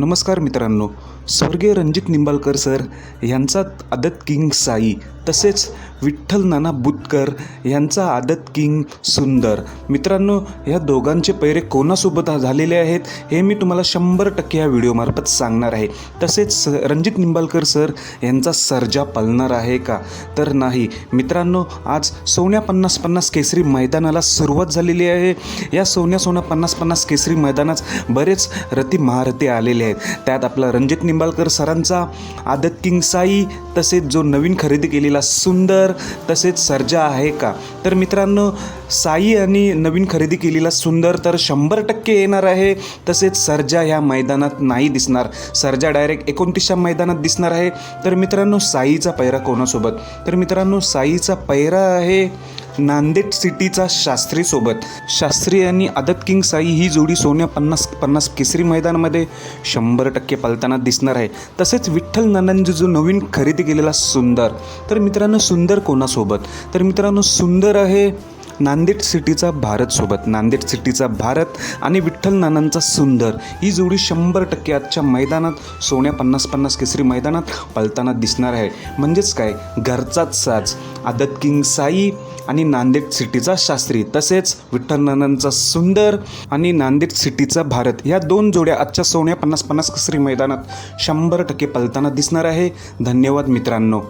नमस्कार मित्रांनो. स्वर्गीय रणजित निंबाळकर सर यांचा आदत किंग साई तसेच विठ्ठल नाना बुतकर यांचा आदत किंग सुंदर. मित्रांनो ह्या दोघांचे पैरे कोणासोबत झालेले आहेत हे मी तुम्हाला शंभर टक्के या व्हिडिओमार्फत सांगणार आहे. तसेच स रणजित निंबाळकर सर यांचा सर्जा पलणार आहे का? तर नाही. मित्रांनो आज सोन्या पन्नास पन्नास केसरी मैदानाला सुरुवात झालेली आहे. या सोन्या सोन्या पन्नास पन्नास केसरी मैदानात बरेच रती महारथी आलेले आहेत. त्यात आपला रणजित निंबाळकर सरांचा आदत किंग साई तसेच जो नवीन खरेदी केलेला सुंदर तसेच सर्जा आहे का? तर मित्रांनो साई आणि नवीन खरेदी केलेला सुंदर तर शंभर टक्के येणार आहे. तसेच सर्जा ह्या मैदानात नाही दिसणार. सर्जा डायरेक्ट एकोणतीसच्या मैदानात दिसणार आहे. तर मित्रांनो साईचा पैरा कोणासोबत? तर मित्रांनो साईचा पैरा आहे नांदेड सिटीचा शास्त्रीसोबत शास्त्री आणि आदत किंग साई ही जोडी सोन्या पन्नास पन्नास केसरी मैदानामध्ये शंभर टक्के पलताना दिसणार आहे. तसेच विठ्ठल नानांनी जो नवीन खरेदी केलेला सुंदर. तर मित्रांनो सुंदर कोणासोबत? तर मित्रांनो सुंदर आहे नांदेड सिटीचा भारतसोबत नांदेड सिटीचा भारत आणि विठ्ठल नानांचा सुंदर. ही जोडी शंभर टक्के आजच्या मैदानात सोन्या पन्नास पन्नास केसरी मैदानात पलताना दिसणार आहे. म्हणजेच काय? घरचाच साज. आदत किंग साई आणि नांदेड सिटीचा शास्त्री तसेच विठ्ठलनंदांचा सुंदर आणि नांदेड सिटीचा भारत. ह्या दोन जोड्या आजच्या सोन्या पन्नास पन्नास कसरी मैदानात शंभर टक्के पलताना दिसणार आहे. धन्यवाद मित्रांनो.